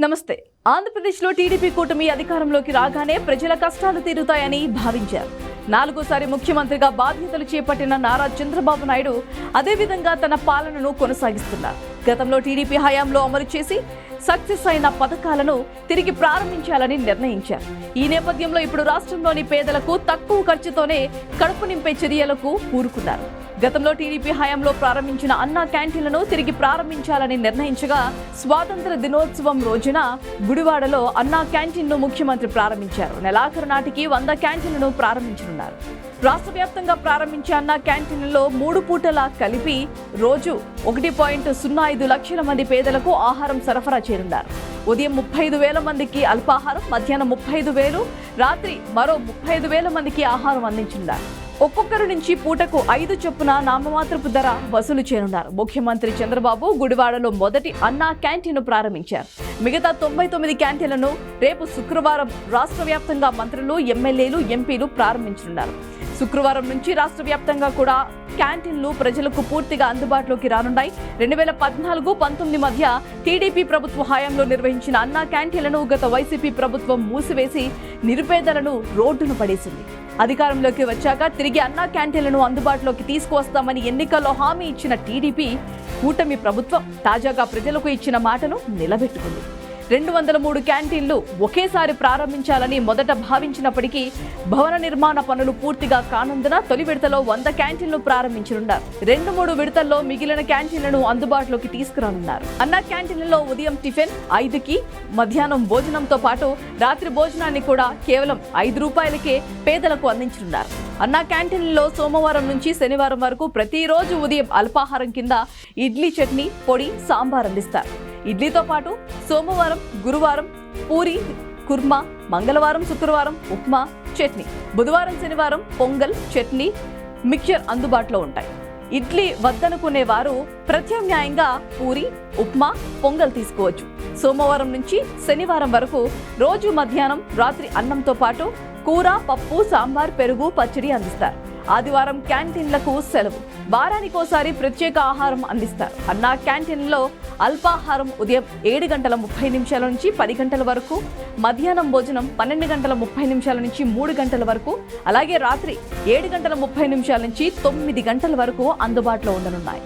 నమస్తే. ఆంధ్రప్రదేశ్లో టీడీపీ కూటమి అధికారంలోకి రాగానే ప్రజల కష్టాలు తీరుతాయని భావించారు. నాలుగోసారి ముఖ్యమంత్రిగా బాధ్యతలు చేపట్టిన నారా చంద్రబాబు నాయుడు అదేవిధంగా తన పాలనను కొనసాగిస్తున్నారు. గతంలో టీడీపీ హయాంలో అమలు చేసి సక్సెస్ అయిన పథకాలను తిరిగి ప్రారంభించాలని నిర్ణయించారు. ఈ నేపథ్యంలో ఇప్పుడు రాష్ట్రంలోని పేదలకు తక్కువ ఖర్చుతోనే కడుపు నింపే చర్యలకు కూరుకున్నారు గతంలో టీడీపీ హయాంలో ప్రారంభించిన అన్నా క్యాంటీన్లను తిరిగి ప్రారంభించాలని నిర్ణయించగా స్వాతంత్ర దినోత్సవం రోజున గుడివాడలో అన్నా క్యాంటీన్ను ముఖ్యమంత్రి ప్రారంభించారు. నెలాఖరు నాటికి వంద క్యాంటీన్లను ప్రారంభించనున్నారు. రాష్ట్ర వ్యాప్తంగా ప్రారంభించే అన్న క్యాంటీన్లలో మూడు పూటలా కలిపి రోజు ఒకటి పాయింట్ సున్నా ఐదు లక్షల మంది పేదలకు ఆహారం సరఫరా చేరున్నారు. ఉదయం ముప్పై ఐదు వేల మందికి అల్పాహారం మధ్యాహ్నం ముప్పై ఐదు వేలు రాత్రి మరో ముప్పై ఐదు వేల మందికి ఆహారం అందించనున్నారు. ఒక్కొక్కరి నుంచి పూటకు ఐదు చొప్పున నామమాత్రపు ధర వసూలు చేయనున్నారు. ముఖ్యమంత్రి చంద్రబాబు గుడివాడలో మొదటి అన్నా క్యాంటీన్ను ప్రారంభించారు. మిగతా తొంభై తొమ్మిది క్యాంటీన్లను రేపు శుక్రవారం రాష్ట్ర వ్యాప్తంగా మంత్రులు ఎమ్మెల్యేలు ఎంపీలు ప్రారంభించనున్నారు. శుక్రవారం నుంచి రాష్ట్ర వ్యాప్తంగా కూడా క్యాంటీన్లు ప్రజలకు పూర్తిగా అందుబాటులోకి రానున్నాయి. రెండు వేల పద్నాలుగు పంతొమ్మిది మధ్య టీడీపీ ప్రభుత్వ హయాంలో నిర్వహించిన అన్నా క్యాంటీన్లను గత వైసీపీ ప్రభుత్వం మూసివేసి నిరుపేదలను రోడ్డును పడేసింది. అధికారంలోకి వచ్చాక తిరిగి అన్నా క్యాంటీన్లను అందుబాటులోకి తీసుకువస్తామని ఎన్నికల్లో హామీ ఇచ్చిన టీడీపీ కూటమి ప్రభుత్వం తాజాగా ప్రజలకు ఇచ్చిన మాటను నిలబెట్టుకుంది. రెండు వందల మూడు క్యాంటీన్లు ఒకేసారి ప్రారంభించాలని మొదట భావించినప్పటికీ భవన నిర్మాణ పనులు పూర్తిగా కానందున తొలి విడతలో వంద క్యాంటీన్లు ప్రారంభించనున్నారు. రెండు మూడు విడతల్లో మిగిలిన క్యాంటీన్లను అందుబాటులోకి తీసుకురానున్నారు. అన్న క్యాంటీన్లలో ఉదయం టిఫిన్ ఐదుకి మధ్యాహ్నం భోజనంతో పాటు రాత్రి భోజనాన్ని కూడా కేవలం ఐదు రూపాయలకే పేదలకు అందించనున్నారు. అన్నా క్యాంటీన్లలో సోమవారం నుంచి శనివారం వరకు ప్రతిరోజు ఉదయం అల్పాహారం కింద ఇడ్లీ చట్నీ పొడి సాంబార్ అందిస్తారు. ఇడ్లీతో పాటు సోమవారం గురువారం పూరి కుర్మా మంగళవారం శుక్రవారం ఉప్మా చట్నీ. బుధవారం శనివారం పొంగల్ చట్నీ మిక్చర్ అందుబాటులో ఉంటాయి. ఇడ్లీ వద్దనుకునే వారు ప్రత్యామ్నాయంగా పూరి ఉప్మా పొంగల్ తీసుకోవచ్చు. సోమవారం నుంచి శనివారం వరకు రోజు మధ్యాహ్నం రాత్రి అన్నంతో పాటు కూర పప్పు సాంబార్ పెరుగు పచ్చడి అందిస్తారు. ఆదివారం క్యాంటీన్లకు సెలవు. వారానికోసారి ప్రత్యేక ఆహారం అందిస్తారు. అన్నా క్యాంటీన్లో అల్పాహారం ఉదయం ఏడు గంటల ముప్పై నిమిషాల నుంచి పది గంటల వరకు మధ్యాహ్నం భోజనం పన్నెండు గంటల ముప్పై నిమిషాల నుంచి మూడు గంటల వరకు అలాగే రాత్రి ఏడు గంటల ముప్పై నిమిషాల నుంచి తొమ్మిది గంటల వరకు అందుబాటులో ఉండనున్నాయి.